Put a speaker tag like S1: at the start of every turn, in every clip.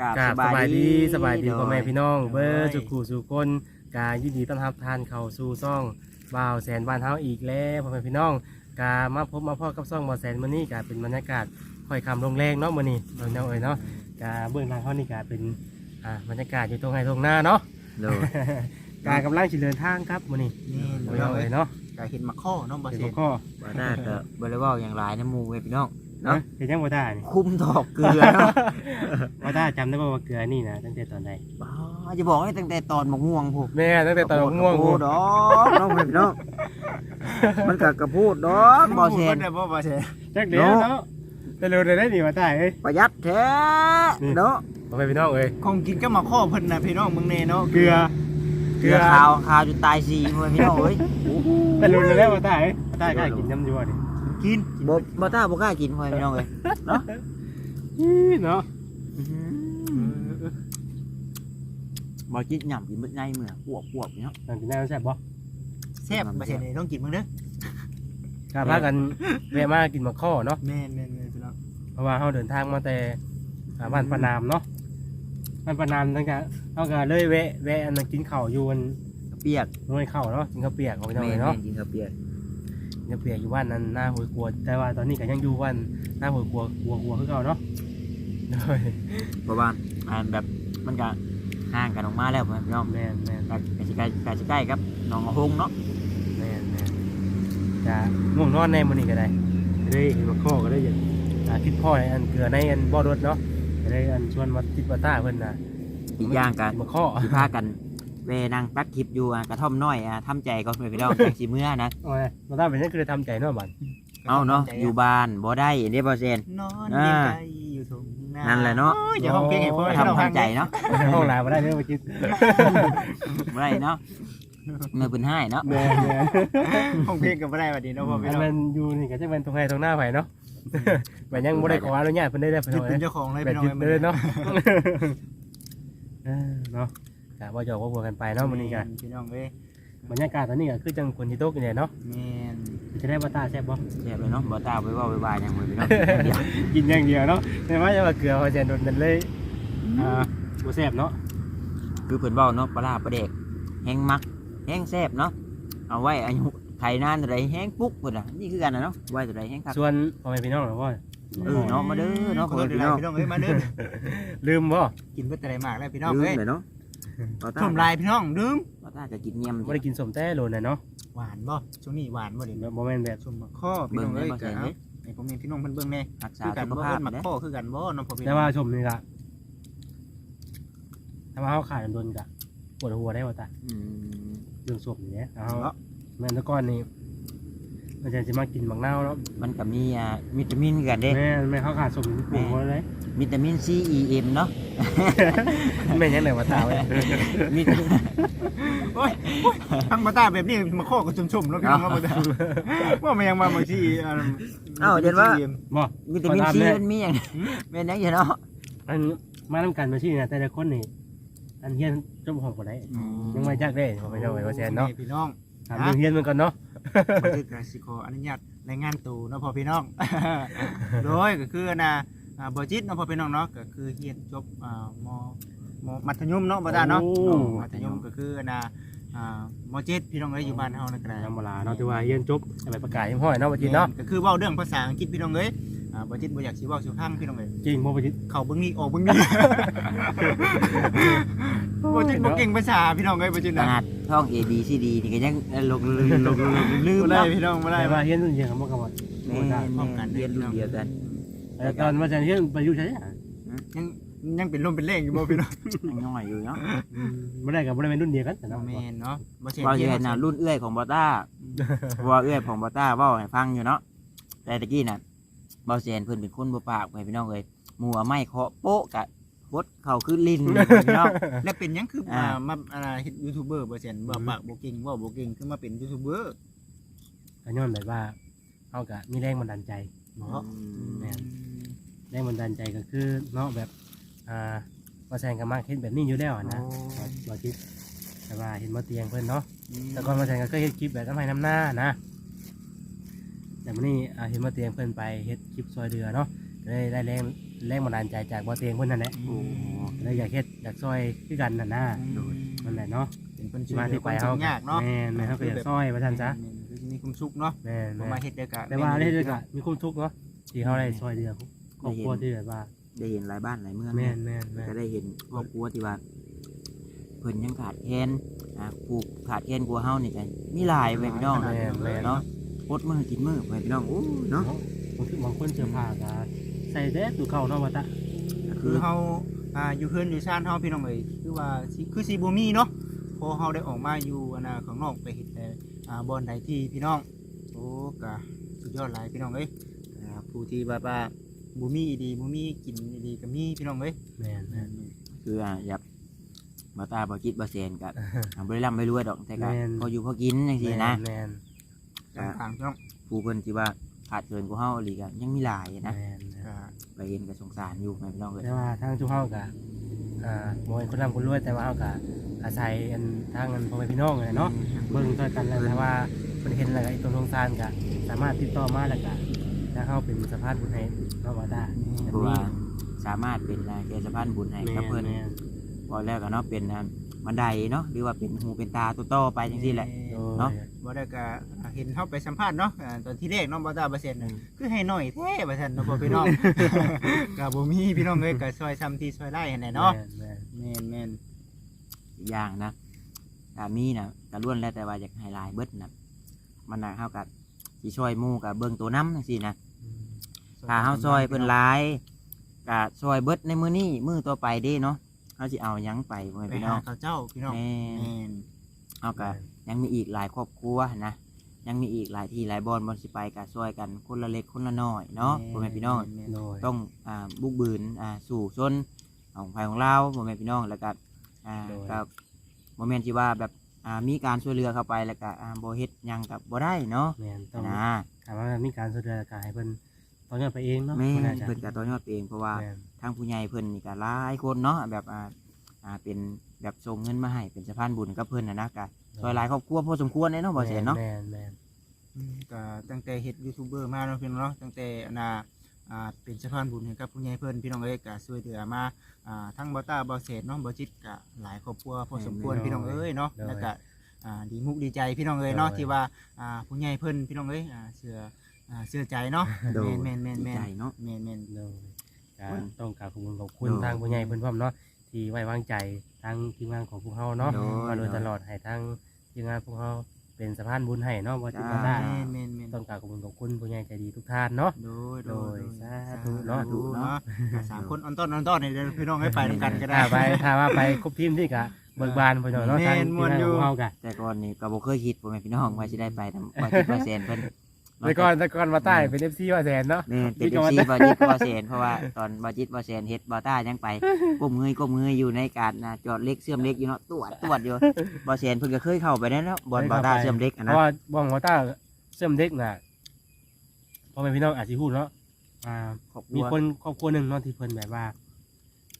S1: กราบ
S2: กราบ
S1: ส
S2: สบาย
S1: บาย
S2: ดี
S1: ดี
S2: สบายดี
S1: โดย
S2: พ่อแม่พี่น้อง เบอร์
S3: โดย
S2: จุกูสู่คนกายินดีต้อนรับทานเข้าสู่ซ่องบ่าวแสนบ้านเฮาอีกแล้วพ่อแม่พี่น้องกามาพบมาพ่อกับซ่องบ่าวแสนมื้อนี้กาเป็นบรรยากาศค่อยคำลงแรงเนาะมื้อนี้เบิ่งเนาะเอ้ยเนาะกาเบื้องหลังเฮานี่กาเป็นอ่าบรรยากาศอยู่ตรงไห้ตรงหน้าเนาะ
S1: โดย
S2: กากำลังสิเดินทางครับมื้อนี้
S3: นี่
S2: เอ้ย
S3: เรา
S2: เนาะ
S3: เล
S2: เอ้
S3: ย
S2: ยเนาะ
S3: ก็เห็นมาข้อน้องบา
S2: เป็น
S3: เซ
S2: หั
S3: น
S2: วข้อ
S1: บ่ได้ก็บ่ได้เว้าอย่างหลายนะหมู่เว้ยพี่น้อง
S2: เนาะ
S1: เนาะ
S2: เฮ็ดยังบ่ได้นี่
S1: คุ้มดอกเกลือเนาะ
S2: บ่ได้จำได้บ่ว่าเกลือนี่นะตั้งแต่ตอนใด
S1: บ้าจะบอกให้ตั้งแต่ตอนมะม่วงพู
S2: แม่ตั้งแต่ตอนง่วง
S1: โอ้ดอกน้องเว้ยพี่น้องมันก็กระพูดดอกบ่แซน
S3: ได้บ่บาเซน
S2: จักเดียวเนาะจะรู้ได้นี่ว่าได้เอ้ย
S1: ประหยัดแท้เนาะ
S2: พ่อแม่พี่น้องเอ้ย
S3: คงกินก็มาข้อเพิ่นนะพี่น้องมึงเน่เนาะ
S2: เกลือ
S1: เกลือขาวขาวจนตายสีเว้ยพี่น้องเอ้ย
S2: แต่รู้เลยว่าได้ได้กล้ากินน้ำยั่วดิ
S3: กิน
S1: บ่บ่ต้าบ่กล้ากินเว้ยพี่น้องเอ้ย
S2: เนาะ
S1: อื้อหือบ่จิตหย่ำกินมื้อไงเมื่อปวบปวบเนาะ
S2: ตอนกินได้แซ่บบ่
S3: แซ่บบาเซนนี่ต้องกินมึงเด้อก
S2: ล้าพากันแวะมากินมะข้อเนาะ
S3: แม่นแม่นแม่นพี่น้อง
S2: เพราะว่าเราเดินทางมาแต่อ่าบ้านปานามเนาะบ้านปานามตั้งแต่เราก็เลยแวะแวะอันนั้นกินข้าวอยู่อัน
S1: เปียก
S2: หน่วยข้าวเนาะกินข้าวเปียกของพี่น้อง
S1: แม่
S2: เลย
S1: น
S2: เนาะ
S1: ๆกินข้าวเปียก
S2: กินข้าวเปียกอยู่บ้านนั้นหน้าหัวกลัว แต่ว่าตอนนี้ก็ยังอยู่บ้านหน้าหัวกลัวกลัวกลัวคือเก่าเนาะโดย
S1: เพราะว่าอ่านแบบมันก็ห่างกันออกมาแล้วพี่น้อง
S2: แม่นแม่น
S1: ใกล้ใกล้ใกล้ใกล้ครับหน้องหงเนาะ
S2: แม่นแม่นจะง่วงนอนในมื้อนี้ก็ได้ก็ได้เห็นมะข้อก็ได้อยากอ่าคิดพ่อในอันเกลือในอันบ่อรถเนาะก็ได้อันชวนมาติดมาต้าเพิ่นน่ะ
S1: อีกอย่างกัน
S2: มาข้อ
S1: สิพากัน เวนั่งตัดคลิปอยู่อะกระท่อมน้อยอะทำใจก่อนพี่น้อง จังสิเมื่อนะ
S2: โอ้ยมาต้าเป็นนั่นคือได้ทำใจเนาะบัด
S1: เอาเนาะอยู่บ้านบ่ได้เด้บ่เซน
S3: นอน
S1: อ่า
S3: เลี้ยงไก่อยู่ตรงหน้า
S1: นั่นแหละเนาะ
S3: โอ้ยอย่าห้องเพลงให้พ่อ
S1: ก็
S3: ให้เรา
S1: ทำ
S3: ฟัง
S1: ทำใจเนาะ
S2: ห้องหลายมาได้เด้อมากิน
S1: บ่ได้เนาะเมื่อเพิ่นให้เนาะ
S2: แม่แม่
S3: ห้องเพลงก็บ่ได้บัดนี้เนาะพ่อ
S2: อั
S3: พี่
S2: น
S3: น้อง
S2: มันอยู่นี่ก็จะเป็นตรงไหนตรงหน้าไผเนาะแบบยังบ่ได้ขออนุญาตเพิ่นได้ได้เพิ่น
S3: ยึด
S2: เอา
S3: เป็น
S2: ไว้
S3: เจ้าของเลย
S2: แบบ
S3: พี่น้อง
S2: ยึดเลยเนาะเออเนาะ กะว่าหยอกว่าบวกกันไปเนาะมื้อนี้ก็
S3: พี่น้องเอ้ย
S2: บรรยากาศตอนนี้ก็คือจังคนที่ตกอยู่เนี่ยเนาะ
S3: แม่น
S2: จะได้บ่ตาแซ่บบ่
S1: แซ่บเลยเนาะบ่ตาไว้เว้าไว้บายหยังเว้ยพี่น้องเดี๋ยว
S2: กินอย่างเดียวเนาะแต่ว่าจะว่าเกลือเขาจะโดนนั่นเลยอ่าบ่แซ่บเนาะ
S1: คือเพิ่นเว้าเนาะปลาร้าปลาแดกแห้งมักแห้งแซ่บเนาะเอาไว้อายุไถนานเท่าใดแห้งปุ๊กเพิ่นน่ะนี่คือกันน่ะเนาะไว้เท่าใดแห้งคัก
S2: ส่วนพ่อแม่พี่น้องเหรอพ่อ
S1: เออเนาะมาเด้อเนาะ
S3: ขอโทษ
S1: พี่
S3: ห
S1: น้
S3: ลา
S1: อยง
S3: ๆพี่น้องเอ้ยมาเด้อ
S2: ลืมบ่
S3: กินเพื่อแต่ไรมากแล้วพี่น้อง
S1: ลืม
S3: เอ้ย
S1: เลยเนาะ บ่ตา
S3: ชมลายพี่น้องดื่ม
S1: บ่ตาจะกินเงียม
S2: บ่ได้กินสมแต้โลนน่ะเนาะ
S3: หวานบ่ช่วงนี้หวานบ่เดี๋ยว
S2: บ่แม่นแบบ
S3: ชมมาข้อพี่น้องเอ้ย
S1: เบิ่ง
S3: กั
S1: ได้
S3: น
S1: บ่
S3: เอา
S1: เห็น
S3: ไอ้ผมมีพี่น้องเพิ่นเบิ่งแน่
S1: รักษา
S3: คือกัน
S1: สุ
S3: บ่
S1: ขภาพ
S3: เพิ่นมา
S1: เด้อ
S3: ข้อคือกันบ่น้องพ่อพี่
S2: แต่
S3: น้อง
S2: ว่าชมนี่ล่ะถ้าว่าเฮาขาดโดนก็ปวดหัวได้บ่ตา
S1: อืม
S2: เรื่องศพนี่แหละเอาแม่นแตะก้อนนี่ มันจะสิมากินบักนาวเนาะ
S1: มันก็มีอ่าวิตามินกันเด้
S2: แม่แม่เขาขาดสมปวดหัวเลย
S1: วิตามิน C E M เนาะ
S2: แม่นยังไงว่าตาไว้
S1: มี
S3: โอ้ยโอ้ยทั้งมาตาแบบนี้มาข้อก็ชุ่มๆเนาะพี่น้องว่าบ่ตาว่ามันยังมาบางทีอ่า
S1: เอ้าเดี๋ยวว่า
S2: บ่
S1: วิตามิน
S2: ขอถาม
S1: ซี
S2: แม่
S1: มันมีอย่างแม่นยังอยู่เนาะ
S2: อันมานํกันมาที่นี่แต่ละคนนี่อันเฮียนจบห้องบ่ได้ยังไม่จักได้บ่ไปเนาะไว้ว่าแซนเนาะ
S3: พี่น้อง
S2: ถามเรื่องเฮียนมันก่อนเนาะ
S3: บ่คือกสิขออนุญาตรายงานตัวเนาะพ่อพี่น้อง โดยก็คือนะอ่าบ่จิตเนาะพ่อพี่น้องเนาะก็คือเรียนจบอ่ามมมัธยมเนาะบ่ได้เนาะ
S2: โอ้
S3: อ๋อมัธยมก็คือนะอ่ามเจ็ดพี่น้องเอ้ยอยู่บ้านเฮานั่นก็ได้
S2: ธรรมดาเนาะที่ว่าเฮียนจบเอาไปประกาศให้ห้อยเนาะว่าจิตเนาะ
S3: ก็คือเว้าเรื่องภาษาอังกฤษพี่น้องเอ้ย อ่าบ่จิตบ่อยากสิเว้าสู่ฟังพี่น้องเอ้ย
S2: จริงบ่ว่าจิต
S3: เข้าเบิ่งนี่ออกเบิ่งนี่ บ่จิตบ่เก่งภาษาพี่น้องเอ้ยบ่จิต
S1: ข
S3: นะ
S1: นาดท่อง A B C D นี่ก็ยังลงลืมลงลืม
S3: บ่ได้
S1: เนาะ
S3: พี่น้องบ่ได้
S2: แต่ว่าเฮียนรุ่นเดียวกันบ่กันว่า
S1: แม่นเรียนรุ่นเดียวกัน
S2: แต่ตอนมาจากเฮียนไปอยู่ไสอะ
S3: ยังยังเป็นลมเป็นแรงอยู่บ่พี่น้อง
S1: ยังน้อยอยู่เนาะ
S2: บ่ได้ก็บ่ได้เป็นรุ่นเดียวกันแต่
S3: บ่
S2: เนาะ
S3: แม่นเนาะบ่ใช่
S1: ว่าสิให้น่ะรุ่นเอื้อยของบอต้าว่าเอื้อยของบอต้าเว้าให้ฟังอยู่เนาะแต่ตะกี้น่ะ เบาเซนเพิ่นเป็นคนบ่ปากให้พี่น้องเอ้ยหมู่เอาไม้เคาะโป๊ะกะพดเข้าคือลิ้นพี่น้อง
S3: แล้วเป็นหยังคือ
S1: อ่า
S3: อ่ามาอะไรเฮ็ดยูทูบเบอร์บ่เช่นว่าปากบ่เก่งเว่าบ่เก่งคือมาเป็นยูทูบเบอร์
S2: ก็ย้อนแบบว่าเฮาก็มีแรงบันดาลใจ
S3: เนาะ
S2: แม่น แรงบันดาลใจก็คือเนาะแบบอ่าว่าแซงก็มักเฮ็ดแบบนี้อยู่แล้วอะนะบ่บ่คิดแต่ว่าเห็นบ่เตียงเพิ่นเนาะแต่ก่อนมาแซงก็เคยเฮ็ดคลิปแบบน้ำให้น้ำหน้านะ แต่วันนี้อ่าเห็นบ่เตียงเพิ่นไปเฮ็ดคลิปซอยเดือเนาะก็ได้ได้แรงแรงบันดาลใจจากบ่เตียงเพิ่นนั่นแหละ
S1: โอ้
S2: เลยอยากเฮ็ดอยากซอยคือกันน่ะนะนั่นแหละเนาะ
S3: เป็นคน
S2: ที่
S3: ช่วย
S2: มา
S3: เหลื
S2: ที่
S3: อ
S2: ไป
S3: คน
S2: เฮา
S3: ทุกข์ยากเนาะ
S2: แม่นแม่นเฮาก็อยากซอยว่าซั่นซะ
S3: แม่นคือมีความสุขเนาะ
S2: แม่น
S3: บ่
S2: แม่
S3: มานเฮ็ดเด้อก็
S2: แต่ว่าได้ด้วยก็มีความทุกข์เนาะที่เฮาได้ซอยเหลือครอบครัวที่แบบว่า
S1: ได้เห็นหลายบ้านหลายเมือง
S2: แม่นแม่นแม่น
S1: ก็ได้เห็นครอบครัวที่ว่าเพิ่นยังขาดแคลนอ่าผูกขาดแคลนกลัวเฮานี่กันมีหลายเว้ยพี่น้อง
S2: แม่นแม่น
S1: เนาะ อดมือกินมือเว้ยพี่น้องโอ้เนาะ
S2: บางทีบางคนเสื้อผ้าก็ใส่แดดดูเข้าเนาะว่าตะ
S1: ก็
S3: คื
S1: คืออ
S3: เฮาอ่าอยู่เฮือนอยู่ชานเฮาพี่น้องเอ้ยคือว่าสิคือสิบ่มีเนาะพอเฮาได้ออกมาอยู่อันน่ะข้างนอกไปเฮ็ดแต่อ่าบ่อนใดที่พี่น้องโอ้ก็สุดยอดหลายพี่น้องเอ้ยอ่าผู้ที่ว่าว่าบ่มีดีบ่มีกินดีก็มีพี่น้องเอ้ย
S2: แม่นแม่น
S1: คืออ่าอยากบ่ตาบ่คิดบ่แซนกับ อ่าบ่ได้ร่ำบ่รวยดอกแต่ก็
S2: แม่น
S1: พออยู่พอกินจังซี่นะ
S2: แม่น
S3: ต่างๆพี่น้อง
S1: ผู้เพิ่นที่ว่าขาดเกินกว่าเฮาอีหลีก็ยังมีหลายนะ
S2: แม่นแม่น
S3: ก็
S1: ไปเห็นก็สงสารอยู่แม่พี่น้องเอ้ย
S2: แต่ว่าทางชุมเฮาก็อ่าบ่เป็นคนร่ำคนรวยแต่ว่าเฮาก็อาศัยอันทางอันพ่อแม่พี่น้องนั่นแหละเนาะเบิ่งช่วยกันแล้วแต่ว่าเพิ่นเห็นแล้วก็ไอ้ตัวสงสารก็สามารถติดต่อมาแล้วก็ถ้าเฮาเป็นสะพานบุญให้เนาะว่าได้
S1: เพราะว่าสามารถเป็นอ่าแก่สะพานบุญให้กับเพิ่น
S2: แม่น
S1: พอแล้วก็เนาะเป็นอ่า บันไดเนาะหรือว่าเป็นหูเป็นตาตัวต่อไปจังซี่แหละ
S2: โดย
S1: เนาะ
S3: บ่ได้ก็เห็นเฮาไปสัมภาษณ์เนาะอ่าตอนที่แรกเน้องบ่ตาบ่เซ็นน่ะคือให้น้อยแท้ว่าซั่นเนาะพ่อพี่น้อง ก็บ่มีพี่น้องเอ้ยก็ซอยซ้ำที่ซอยได้หั่นแหละเนาะ
S2: แม่นแม่น
S3: แม่นแม่น
S1: อีกอย่างนะกามีนะกะล้วนแล้วแต่ว่าอยากให้หลายเบิดนะมันน่ะเฮากับสิช่วยหมู่กับเบิ่งตัวน้ำจังซี่นะ
S2: อืม
S1: ถ้าเฮาซอยเพิ่นหลายกะซอยเบิดในมื้อนี้มื้อต่อไปเด้เนาะ เฮาสิเอาหยังไปบ่แม่น
S3: ไป
S1: พี่
S3: หา
S1: น้อง
S3: ข้าวเจ้าพี่น้อง
S1: แม่
S3: แม่น
S1: เฮาก็ยังมีอีกหลายครอบครัวนะ ยังมีอีกหลายที่หลายบอนบอนสิไปกะซอยกันคนละเล็กคนละน้อยเนาะบ่แม่นพี่น้อง
S3: แม่น
S2: โดย
S1: ต้องอ่าบุกบืนอ่าสู่ชนของภายของเราโมเมนพี่น้องแล้วก็อ่า
S2: โดย
S1: กับโมเมนที่ว่าแบบอ่ามีการช่วยเหลือเข้าไปแล้วก็อ่าโบเฮ็ดหยังกับบ่ได้เนาะ
S2: แม่นต้อง
S1: นะ
S2: ถามว่ามีการช่วยเหลือก็ให้เพิ่น ตอนนี้ไปเองเนาะ
S1: แม่
S2: บ่น่าจะ
S1: เพิ่นก็ต่อยอดเองเพราะว่า
S2: แม่น
S1: ทางผู้ใหญ่เพิ่นนี่ก็หลายคนเนาะแบบอ่าอ่าเป็นแบบส่งเงินมาให้เป็นสะพานบุญกับเพิ่นนะนะก็ช่วยหลายครอบครัวพอสมควรเลยเนาะบ่เสียเนาะ
S2: แม่นแม่น
S3: อืมก็ตั้งแต่เฮ็ดยูทูบเบอร์มาเนาะพี่น้องเนาะตั้งแต่อันน่ะอ่าเป็นสะพานบุญให้กับผู้ใหญ่เพิ่นพี่น้องเอ้ยก็ช่วยเหลือมาอ่าทั้งบ่ตาบ่เศษเนาะบ่จิตก็หลายครอบครัวพอสมควรพี่น้องเอ้ยเนาะแล้วก็อ่าดีมุกดีใจพี่น้องเอ้ยเนาะที่ว่าอ่าผู้ใหญ่เพิ่นพี่น้องเอ้ยอ่าเชื่อ อ่าเชื่อใจเนาะ
S1: โดย
S3: แม่นแม่น
S1: ดี
S3: แม่น
S1: ใจเนาะ
S3: แม่นแม่น
S2: โดยก็
S1: เพิ่น
S2: ต้องกราบขอบคุณขอบคุณ
S1: โดย
S2: ทางผู้ใหญ่เพิ่นพร้อมเนาะที่ไว้วางใจทางทีมงานของพวกเฮาเนาะ
S1: โดย
S2: มาโดยตลอดให้ทางทีมงานพวกเฮาเป็นสะพานบุญให้เนาะบ่จิตบ่
S1: จ้า
S2: ได้
S3: แม่นแม่นแม่น
S2: ต้องกราบขอบคุณขอบคุณผู้ใหญ่ใจดีทุกท่านเนาะ
S3: โดย
S2: โดย
S3: โด
S2: สาธุเนาะ
S3: สเนาะอ่าสามคนออนต้อนออนต้อนนี่เดี๋ยวพี่น้องให้ไปนำกันก็ได้
S2: ถ้าไปถ้าว่าไปครบทีมที่กะเบิกบานไปหน่อยเนาะ
S3: แม่
S2: ทาง
S3: น
S2: ที
S3: ม่
S2: ม
S3: วน
S2: งาน
S3: อยู่
S2: ของเฮากะ
S1: แต่ก่อนนี่ก็บ่เคยคิดบ่แม่นพี่น้องว่าสิได้ไปทำว่าสิเปอร์เซ็นต์เพิ่น
S2: แต่ก่อนแต่ก่อนมาใต้เป็น FC ว่าแสนเนาะ
S1: นี่เป็น
S2: พี่
S1: เอ
S2: ก็
S1: ฟ
S2: ว่า
S1: ซีบอจิตบอเซนเพราะว่าตอนบอจิตบอเซนเฮ็ดบอต้ายังไปก้มเงยก้มเงยอยู่ในการนะจอดเล็กเสื่อมเล็กอยู่เนาะตรวจตรวจอยู่บอเซนเพิ่นก็เคยเข้าไปได้แล้วบอลบอต้าเสื่อมเล็กอะ
S2: เพ
S1: นะ
S2: ราะว่าบ้องหัวต้าเสื่อมเด็กน่ะพ่อแม่พี่น้องอาจสิฮู้เนาะอ่า
S1: ครอบครั
S2: มี
S1: ว
S2: คนครอบครัวหนึงเนาะที่เพิ่นแบบว่า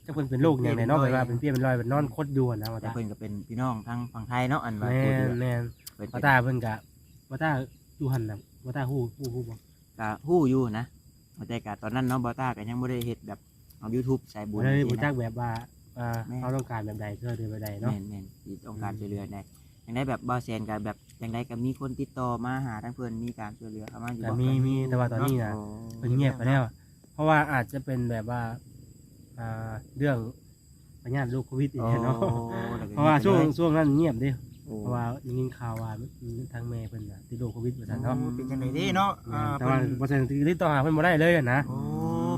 S2: เจ้าเพิ่นเป็นโรคอย่างไรเนาะแบบว่าเป็นเปี้ยเป็นรอยเป็นนอนคดอยู่อะนะว่า
S1: แต่
S2: ตา
S1: เพิ่นก็เป็นพี่น้องทางฝั่งไทยเนาะอันว่า
S2: แม่
S1: พูดอยู่
S2: นแม่น
S1: เพิ่น
S2: ว่า
S1: เป็น
S2: ตาเพิ่นกะว่าตาอยู่หันน่ะ ว่าตาฮู้ฮู้ฮู้บ่
S1: ก็ฮู้อยู่นะแต่ก็ตอนนั้นเนาะบอต้าก็ยังบ่ได้เฮ็ดแบบเอา YouTube ใส่บุญ
S2: บ่ได้
S1: จั
S2: รู้
S1: ง
S2: จั
S1: ซี่
S2: ก
S1: นะ
S2: แบบว่าอ่า
S1: แม่
S2: เขาต้องการแบบใดเพื่อเดือแบบใดเนาะ
S1: แม่นแม่นที่ต้องการช่วยเหลือได้ยังได้แบบบอเซนก็แบบยังได้ก็มีคนติดต่อมาหาทางเพิ่นมีการช่วยเหลือเข้ามาอยู่
S2: แต่
S1: บ่
S2: มีมีแต่ว่าตอนนี้นะ
S1: โอ้
S2: เพิ่นเงียบไปแล้ว เพราะว่าอาจจะเป็นแบบว่าอ่าเรื่องพยาธิโรคโควิดอีกเนาะ
S1: โอ้แล้วก็
S2: เพราะว่าช่วงช่วงนั้นเงียบเดิ
S1: โอ้
S2: เพราะว่าได้ยินข่าวว่าทางแม่เพิ่นน่ะติดโรคโควิดว่าซั่นเนาะ
S3: โอ้เป็นจังไดเด้เนาะอ่า
S2: แต่ว่า
S3: เพิ่น
S2: บ่ซั่นติดต่อหาเพิ่นบ่ได้เลยอะนะ
S3: โอ้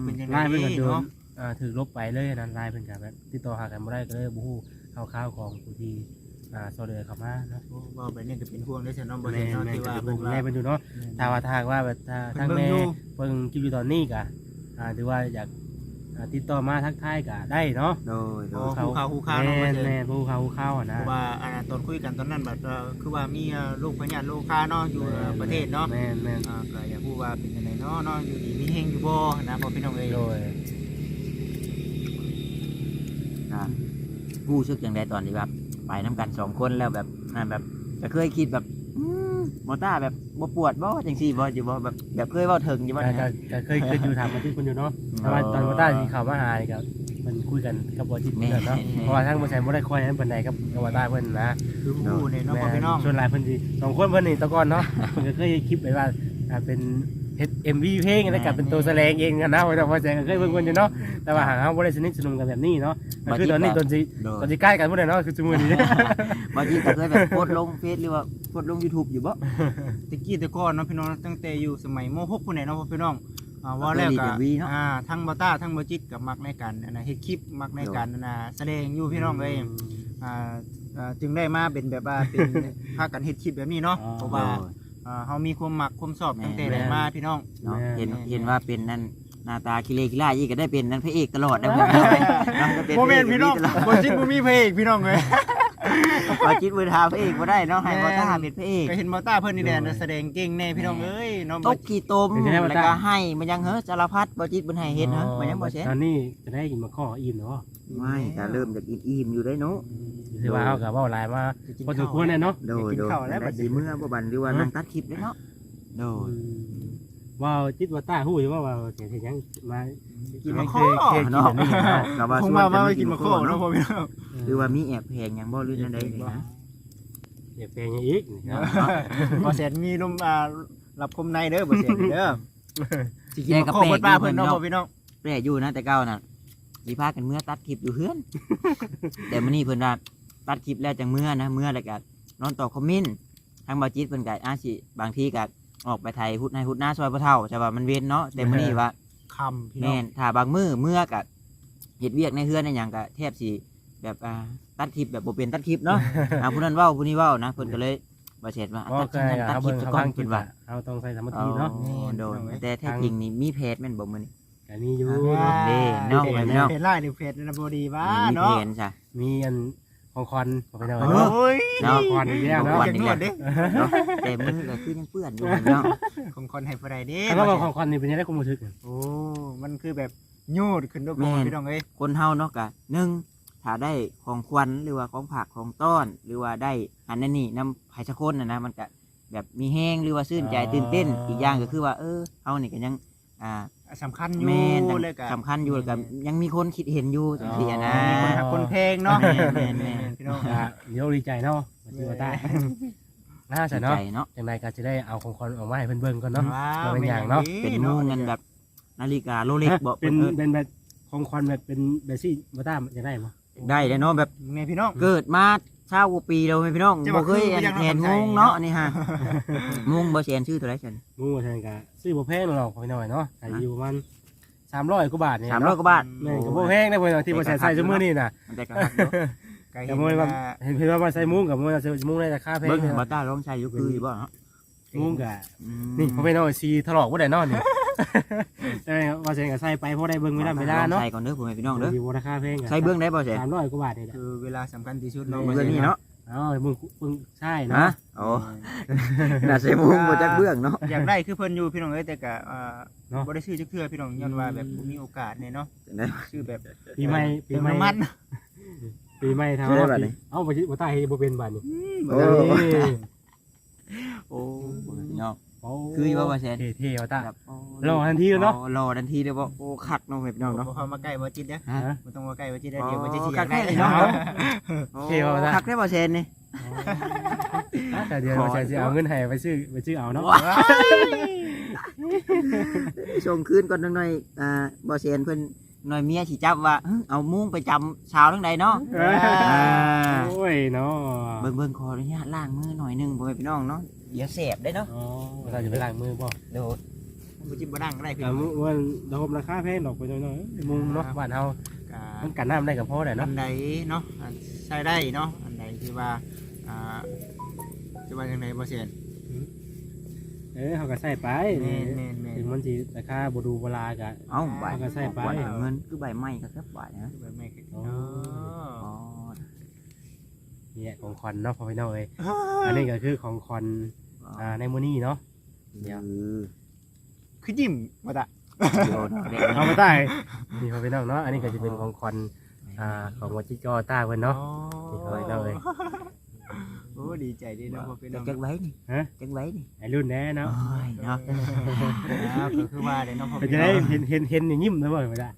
S3: เป็นจังได
S2: ไลน์เพิ่นก็โดน
S3: เนาะ
S2: อ่าถูกลบไปเลยนะไลน์เพิ่นก็แบบติดต่อหากันบ่ได้ก็เลยบ่ฮู้ข่าวๆของผู้ที่อ่าซอยเหลือเข้ามาเนาะ
S3: โอ้เว้าไปนี่ก็เป็นห่วงได้อเสียเนาะบ่
S2: แม่
S3: เห็นเนาะ
S2: แม่
S3: ที่
S2: ก็
S3: ว่า
S2: เป็น
S3: เพิ่น
S2: แม่
S3: ว่า
S2: เพิ่นอยู่เนาะถ้าว่าถ้าหากว่าแบบถ้าทาง
S3: เบิ่ง
S2: แม่
S3: อยู่
S2: เบิ่งคลิปอยู่ตอนนี้ก็อ่าหรือว่าอยาก อ่าติดต่อมาทักทายก็ได้เนาะ
S1: โดยโด
S3: โอ้
S1: ย
S3: คู่ข่าวคู่ข่าว
S2: แม่
S3: เนาะบ่
S2: น
S3: เสีย
S2: แม่นผู้ข่าวผู้ข่าวอะ
S3: เพ
S2: นะ
S3: ราะว่าอันนั้นตอนคุยกันตอนนั้นแบบเอ่อคือว่ามีเอ่อโรคพยาธิโรคคาเนาะอยู่เอ่อประเทศเนาะ
S2: แม่นแม่น
S3: อ่าก็อยากพูดว่าเป็นยังไงเนาะเนาะอยู่ดีมีเฮงอยู่บ่นะพอพี่น้องเอ้ย
S2: โดย
S1: อ่าผู้ชึกอย่างใดตอนที่แบบไปน้ำกันสองคนแล้วแบบอ่าแบบจะเคยคิดแบบอืมมอต้าแบบบ่ปวดบ่จังซี่บ่อยู่บ่แบบแบบเคยเว้าถึงอยู่บ่
S2: ก็
S1: นะ
S2: ก็ก็เคยเคยอยู่ถามมาที่คุณอยู่เนาะ แต่ว่าตอนว่าต้าสิเข้ามาหานี่ก็มันคุยกันกับบอจิต
S1: แม่
S2: เพิ่นเนาะ
S1: แม่
S2: เพราะว่าทางบ่แซนบ่ได้คอยนั้นปานใดกับกับว่าตาเพิ่นนะ
S3: คือคู่เนี่ยเนาะ
S2: แม่
S3: พ่อพี่น้อง
S2: ส่วนหลายเพิ่นสิสองคนเพิ่นนี่แตะก่อนเนาะเพิ่นก็เคยคลิปไว้ว่าอ่าเป็นเฮ็ด MV เพลงแล้วก็เป็นตัวแสดงเองกันนะว่าแต่ว่าแซนก็เคยเบิ่งเพิ่นอยู่เนาะแต่ว่าหากเฮาบ่ได้สนิทสนมกันแบบนี้เนาะก็คือตอนนี้ตอนสิ
S1: โด
S2: ตอยนสิใกล้กันบ่ได้เนาะคือซุมื้อนี้
S1: บางทีก็เคยแบบโพสต์ลงเฟซหรือว่าโพสต์ลง YouTube อยู่บ่
S3: ตะกี้แต่ก่อนเนาะพี่น้องตั้งแต่อยู่สมัยม .6 พุ่นเนี่ยเนาะพ่อพี่น้อง อ่าว่าแล้วก็
S1: เคยเรียน MV เนาะ
S3: อ่าทั้งบอต้าทั้งบอจิตกับมักในการอันนะเฮ็ดคลิปมักในการอันนะแสดงอยู่พี่น้องเอ้ยอ่าอ่าจึงได้มาเป็นแบบว่าเป็น พากันเฮ็ดคลิปแบบนี้เนาะ
S2: อ๋อ
S3: เพราะว่าอ่าเฮามีความมักความชอบตั้งแต่ได้มาพี่น้อง
S1: เนาะ
S2: แม่
S1: เห็น
S3: แม่
S1: เห็นว่าเป็นนั่นหน้าตาคิเลกิล่ายี่ก็ได้เป็นนั่นพระเอกตลอดนะเพื่อนน้องก็เป็น
S3: โม
S1: พระ
S3: เม
S1: เอนก
S3: ต์พี่น้อง
S1: ตลอด
S3: บอจิตบ่มีเพลงพี่น้องเอ้ย
S1: บาจิตมือทาพระเอกบ่ได้เนาะให้
S3: แม่
S1: บอต้าเป็นพระเอก
S3: ก็เห็นบอต้าเพิ่นนี่แหละแสดงเก่งแน่พี่น้องเอ้ยเนาะ
S1: ต
S3: บ่
S1: กขี้ตม
S2: เป็นไงบ้าง
S1: แล้วก็ให้มันยังเฮ้อสารพัดบาจิตบนให้เฮ็ดเฮ้อมันยังบ่เช่น
S2: ตอนนี้จะได้กินมาข้ออิ่มเนาะ
S1: ไม่ก็เริ่มจากอิ่มๆอยู่ได้เนาะ
S2: คือว่าเฮาก็เว้าหลายมาพอสมควรแน่เนาะ
S1: โดยโดยได้สิเมื่อบ่บันหรือว่านั่งตัดคลิปได้เนาะโดย
S2: ว่าจิตว่าตาฮู้อยู่ว่าว่าเสียงเสียงยังมา
S3: กินมะ
S2: เค
S3: ข้อย
S2: เคยกิน
S1: เนาะ
S2: อันนี้เนาะ
S1: ก็ว่า
S3: คง
S1: ชวน
S3: มา
S1: กัน
S3: มา
S1: มา
S3: ไป
S1: กิ
S3: กิ
S1: น
S3: น
S1: มะ
S3: มะ
S1: ข้
S3: ข้
S1: อ
S3: อ
S1: เนาะ
S3: เนาะพ่อพี่น้อง
S1: หรือว่ามีแอบแพงหยังบ่หรือนั่นใดนี่นะ
S2: เดี๋ยวแปลงอีกเนาะ
S3: บ่แสนมีลมอ่ารับคมในเด้อบ่แสนเด้อสิกิน
S1: แก
S3: มะ
S1: ก็
S3: ข้อ
S1: แปล
S3: เบิ
S1: ก
S3: ดป้า
S1: อยู่
S3: เพิ่นเนาะ
S1: เนาะ
S3: พ่อพี่น้อง
S1: แปลกอยู่นะแต่เก่าน่ะสิพากันเมื่อตัดคลิปอยู่เฮือนแต่มื้อนี้เพิ่นว่าตัดคลิปแล้วจังเมื่อนะเมื่อแล้วก็นอนต่อคอมเมนต์ทางบ่จิตเพิ่นก็อาสิบางทีก็ ออกไปไทยพุดในพุดหน้าซอยบ่เฒ่าแต่ว่ามันเว้นเนาะแต่มื้อนี้ว่า
S3: คำพี่น้อ
S1: แม่
S3: ง
S1: นถ้าบางมื้อเมื่อก็เฮ็ดเวียกในเฮือนในหยังก็แทบสิแบบอ่าตัดคลิปแบบบ่เป็นตัดคลิปเนาะ อ่าผู้นั้นเว้าผู้นี้เว้านะเพิ่นก็เลยบ่เสร็จว่า
S2: บ่
S1: ตัด
S2: เค
S1: คลิ
S2: ย
S1: ปตัด
S2: เอา
S1: คลิ
S2: เบิ่
S1: ป
S2: ง
S1: ซะ
S2: เขา
S1: ก่อ
S2: ฟั
S1: น
S2: งกิ
S1: เพิ่
S2: น
S1: น
S2: ว่า
S1: ว่า
S2: เอาต้องใส่สามัค
S1: อ๋อ
S2: คีเนาะ
S1: โดนแต่แท้จริงนี่มีเพจแม่นบ่มื้อนี้
S2: ก็มีอยู่
S1: เด้เนาะ
S3: เพ
S1: ไว้
S3: จ
S1: เนาะ
S3: เพจไล่หรือเพจนะบ่ดีว่า
S1: มีเพ
S3: เนาะ
S1: จจ้ะ
S2: มีอัน ของคอนของไปหน่อย
S3: โอ
S2: เนาะ้
S3: ย
S1: เนาะ
S2: คอนอีกแล้ว
S1: ข
S2: เนาะ
S1: องค
S3: อยากนวดเด้
S1: เนาะแต่มือก็คือยังเปื้อนอยู่เนาะ
S3: ของคนให้ผู้ใดเด้
S2: ถ้าว่าของคอนนี่เป็นยังไงความรู้สึก
S3: โอ้ มันคือแบบยูดขึ้นด้วยพ่อพี่น้องเอ้ย
S1: คนเฮาเนาะก็หนึ่งถ้าได้ของขวัญหรือว่าของผักของต้อน หรือว่าได้อันนั้นนี่นำไผสักคนน่ะนะมันก็แบบมีแฮงหรือว่าชื่นใจตื่นเต้น อีกอย่างก็คือว่าเออเฮานี่ก็ยังอ่า
S3: สำคัญอยู่
S1: แม่น
S3: เลยก็
S1: สำคัญอยู่แล้วก็ยังมีคนคิดเห็นอยู่จังซี่อะนะ
S3: มีคนหักคนเพลงเนาะ
S1: แม่นแม่นแม่น
S3: พี่น้อง
S2: อ่าเดี๋ยวดีใจเนาะมาจิว่าตาน่าจะ
S1: ดี
S2: เนาะ
S1: ใจเนาะ
S2: จังไดก็จะได้เอาของคอนออกมาให้เพิ่นเบิ่งก่อนเนาะ
S3: ว้าว
S2: เป็นอย่างเนาะ
S1: เป็นมูเงินแบบนาฬิกาโรเล็กบอก
S2: เป็น
S1: เพิ่น
S2: เป็นแบบของคอนแบบเป็นแบบซี่บ่ตามจะได้บ่
S1: ได้เลยเนาะแบบ
S3: ไงพี่น้อง
S1: เกิดมา เช้ากว่าปีแล้วไหมพี่น้อง
S3: จะ
S1: บ่
S3: ว่า
S1: เคย
S3: คือยัง
S1: เห็น
S3: เนาะ
S1: มุงเนาะนี่ฮะมุงบ่เชนชื่อตัวไรเชน
S2: มูว่าซั่นก็ซื้อบ่แพงหรอกพี่น้อยเนาะอายุประมาณ300กว่าบาทนี่
S1: สามร้อยกว่าบาท
S2: แม่นก็บ่แพงนะเพิ่นเอาที่บ่ใส่ใส่ซุมื้อนี่น่ะ
S1: มันแต่กระหักเนาะ
S3: ไก่
S2: แต่
S3: เห็น
S2: มวยว่า
S3: ว่า
S2: เห็นเพิ่นว่ามาใส่มุ้งกับมวยใส่มุ้งในราคาแพง
S1: เบิ้ง
S2: เนี่ย
S1: บัตต้าร้องชายอยุคืออยู่บ่เนาะ
S2: มุ้งกับ
S1: อืม
S2: นี่พ่อแม่น้อยซีถลอกบ่ได้นอนนี่ แต่ว่าเซนก็ใส่ไปพอได้เบิ่งเวลาเวลาเนาะ
S1: ใส่ก่อนเด้อพ่อแม่พี่น้องเด้อ
S2: อยู่บ่ราคาแพง
S1: ใส่เบิ้งได้บ่เชน
S2: 300กว่าบาทนี่แหละ
S3: คือเวลาสำคัญที่สุด
S1: เเนาะบิ้งนี่เนาะ
S2: เอ้ามึงมึงใช่
S1: ฮะ
S2: เนาะ
S1: โอ้น่าใส่มุงบ่จักเบื้องเนาะ
S3: อยากได้คือเพิ่นอยู่พี่น้องเอ้ยแต่ก็อ่า
S2: เนาะ
S3: บ่ได้ซื้อจักเทื่อพี่น้องย้อนว่าแบบบ่มีโอกาสเนี่ยเนาะ
S1: จังได๋
S3: ซื้อแบบ
S2: ปีใหม่ปี
S3: เติม
S2: ใหม่
S3: น้ำมัน
S2: ปีใหม่ทำ
S1: ได้บัดนี้
S2: เอ้าบ่สิบ่ตายให้บ่เป็นบาดนี่
S1: โอ้
S2: นี่
S1: โอ้พ่อแม่พี่น้อง
S2: โอ้
S1: คืออยู่ว่าว่าแซน
S2: เท่ๆว่าตา
S1: แบบโร
S2: อทันทีเลยเนาะ
S1: อ๋อรอทันทีเลยบ่โอ้คักเนาะพ่อแม่พี่น้องเนาะ
S3: บ่เข้ามาใกล้บ่จิตเด้อ
S1: ฮะ
S2: ฮะ
S3: บ่ต้องมาใกล้บ่จิตเด้อเดี๋ยวบ่จะสิอ
S1: คั
S3: ยากกได้
S1: แท้เลยเนาะ
S2: โอเคว่าว่า
S1: คักได้บ่เชนนี่
S2: แต่เดี๋ยวเราจะสิเอาเงินให้ไปซื้อไปซื้อเอาเนาะ
S1: ส่งคืนก่อนหน่อยๆอ่าบ่เชนเพิ่นหน่อยเมียสิจับว่าหึเอามุ้งไปจำชาวทั้งใดเนาะอ่า
S2: โอ้ยเนาะ
S1: เบิ่งเบิ่งขออนุญาตล้างมือหน่อยหนึงพ่อแม่พี่น้องเนาะ เดี๋ยวเสบได้เนาะ
S2: อ๋อเราจะไปล้างมือบ่
S1: เดี๋ยว
S3: บ่จิตบ่ดังก็ได้พี่
S2: แต่
S3: น้อง
S2: ว่าดอกราคาแพงดอกไปหน่อยๆมุงเนาะบ้านเฮา
S3: ก็
S2: มันกันน้ำได้กับพ่อได้
S3: อั
S2: เนาะ
S3: นใดเนาะอันใช้ได้เนาะอันใดที่ว่าอ่าจะว่าจังไดบ่เสียน
S2: เออเขาก็ใส่ไป
S3: แม่นแม่นแม่น
S2: ถึงมันสิราคาบ่ดูเวลากะ
S1: เอ้าใบ
S2: เอาก็ใส่ไป
S1: ขวัญเอาเงินคือใบไม้ก็แค่ใบนะ
S3: แบบแม่คือ
S2: อ๋อ
S1: อ๋อ
S2: เนี่ยของคอนเนาะพ่อพี่น้องเอ้ยอันนี้ก็คือของคอนอ่าในมื้อนี้เนาะ
S1: เดี๋ยว
S3: คือยิ้มบ่ตะ
S1: เดี๋ยวเนาะเด็ก
S2: เอา
S1: เนาะ
S2: มาใต้นี่พ่อพี่น้องเนาะอันนี้ก็จะเป็นของคอนอ่าของวัดจิกอต้าเพิ่นเนาะนี่เขาให้เราเลย
S3: โอ้ดีใจดีเนาะพ่อพี่น้
S1: จั
S3: อกง
S1: จักไว้นี่
S2: ฮะ
S1: จักไว้นี่
S2: ไอ้รุ่นแน่เนาะ
S1: โอ้ยเนาะ
S3: ครับก็คือว่าเด้เนาะพ่อ
S2: ก็
S3: พี่
S2: จะ
S3: น้
S2: ได้
S3: อง
S2: เห็นเห็นเห็นอย่างยิ้มนะบ่ไม่ได้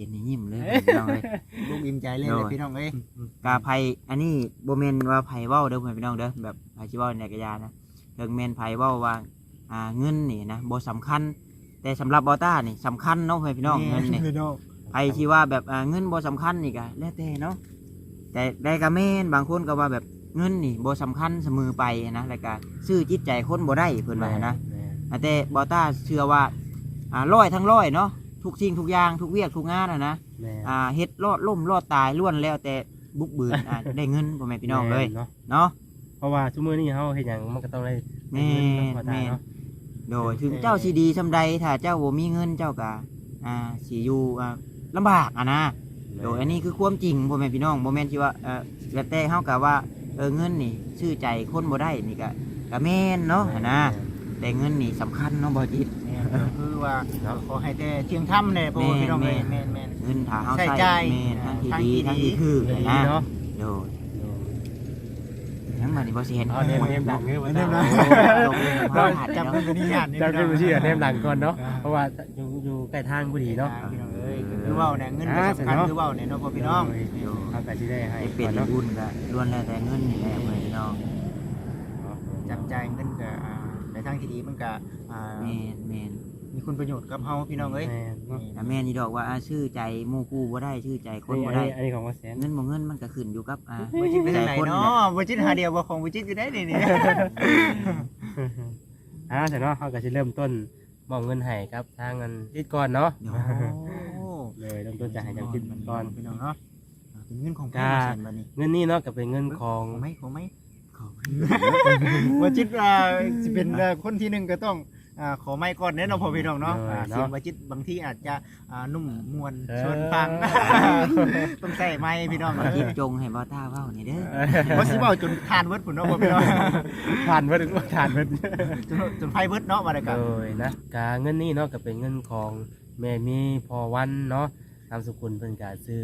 S1: ห็นนี่ยิ้มเลยพี่น้องเลย
S3: ลูกอิ่มใจเลยเลยพี่น้องเอ้ย
S1: กาไผอันนี้บ่แม่นว่าไผเว้าเด้อเพื่อนพี่น้องเด้อแบบไผสิเว้าในกระยานะถึงแม่นไผเว้าว่าอ่าเงินนี่นะบ่สำคัญ แต่สำหรับบอต้านี่สำคัญเนาะเพื่อนพี่น้องเงินนี่
S3: พี่น้อง
S1: ไผที่ว่าแบบอ่าเงินบ่สำคัญนี่ก็แล้วแต่เนาะแต่ได้ก็แม่นบางคนก็ว่าแบบเงินนี่บ่สำคัญเสมอไปนะแล้วก็ซื้อจิตใจคนบ่ได้เพิ่นว่านะ
S2: แม่
S1: แต่บอต้าเชื่อว่าอ่าร้อยทั้งร้อยเนาะ ทุกสิ่งทุกอย่างทุกเวียกทุกงานอะนะ
S2: แม่
S1: อ่าเฮ็ดรอดล่มรอดตายล้วนแล้วแต่บุกบืนอ่าได้เงินพ่อแม่พี่น้องเลย
S2: เนาะ
S1: เนาะ
S2: เพราะว่าชั่วโมงนี้เฮาเฮ็ดหยังมันก็ต้องได้
S1: แม่
S2: เงินธรรมดา
S1: แม่
S2: เนาะ
S1: โดยถึงเจ้าสิดีซำใดถ้าเจ้าบ่มีเงินเจ้าก็อ่าสิอยู่อ่าลำบากอะนะ โดยอันนี้คือความจริงพ่อแม่พี่น้องบ่แม่นที่ว่าเออแล้วแต่เฮาก็ว่าเออเงินนี่ชื่อใจคนบ่ได้นี่ก็ก็แม่นเนาะนะแต่เงินนี่สำคัญเนาะบ่จิต
S3: เนี่ย ก็คือว่าขอให้แต่เที่ยงธรรมเนี่ยพ่อพี่น้องเอ้ยแม่นแม่น
S1: เงินถ้าเฮา
S3: ใช้
S1: ใช้
S3: จ่าย
S1: แม่นทั้งที่
S3: ทาง
S1: ดี
S3: ที่
S1: ทั้ง
S3: ดี
S1: ที่ถูก
S2: ดี
S1: นะ
S2: เนาะ
S1: โดยทั้งบัดนี้บ่สิเห็น
S2: เอาเนมเนมดังเด้อ
S3: เนมดัง
S1: ลงเลย
S3: ก็
S1: มาหา
S3: จับ
S1: เนาะ
S3: เงินกันนี่ย่านนี่
S2: เจ้าขึ้นมาชื่อเนมดังก่อนเนาะ
S3: อ่า
S2: เพราะว่าอยู่อยู่ใกล้ทางพอดีเนาะ
S3: พี่น้องเอ้ยก็คือเว้าเนี่ยเงินก็สำคัญคือเว้าเนี่ยเนาะพ่อพี่น้อง
S2: เอาแต่ที่ได้ให้
S1: ไอ้เป็ด
S2: ก่อนเนาะ
S1: บุญก็ล้วนแล้วแต่เงินนี่แหละเว้ยน้อง
S3: จับจ่ายเงินก็อ่าในทางที่ดีมันก็อ่า
S1: แม่นแม่น
S3: มีคุณประโยชน์กับเฮาพี่น้องเอ้ย
S2: แม่เนาะ
S1: แต่แม่นี่ดอกว่าอ่าชื่อใจหมู่คู่บ่ได้ชื่อใจคน
S2: นี่
S1: บ่
S2: อัน
S1: ได้
S2: นี้อันนี้ของว่าแสน
S1: เงินบ่เงินมันก็ขึ้นอยู่กับอ่า
S3: บ่จิตไปทางไหน
S1: ใจค
S3: เนาะบ่จิตหาเดียวบ่ของบ่จิตอยู่ได้นี่นี่
S2: อ่าแต่เนาะเขาก็จะเริ่มต้นมอบเงินให้ครับทางเงินทิดก่อนเนาะ
S1: เดี๋ยว
S2: เลยเริ่มต้นจากให้จำทิดก่อน
S3: พี่น้องเนาะอ่าเป็นเงินของ
S2: จ้า
S3: พี่เซนบัดนี้
S2: เงินนี่เนาะก็เป็นเงินของ
S3: ของไหมของไหม
S1: ขอบ
S3: บ่จิตอ่าสิเป็นอ่าคนที่หนึ่งก็ต้อง อ่าขอไม้ก่อนเด้อเนาะพ่อพี่น้องเนาะอ่าเสียงบ่จิตบางทีอาจจะอ่านุ่มมวนชวนฟัง ต้องใส่ไม้พี่น้อง
S1: คิดจงให้บ่ต้าเว้านี่เด้อ
S3: บ่สิเว้าจนทานเบิดพุ่นเนาะพ่อพี่น้อง
S2: ผ่านเพิ่นผ่านเพิ่น
S3: จนจนไฟเบิดเนาะว่าได้ก็
S2: โดยนะกาเงินนี่เนาะก็เป็นเงินของแม่มีพอวันเนาะนามสกุลเพิ่นก็ซื้อ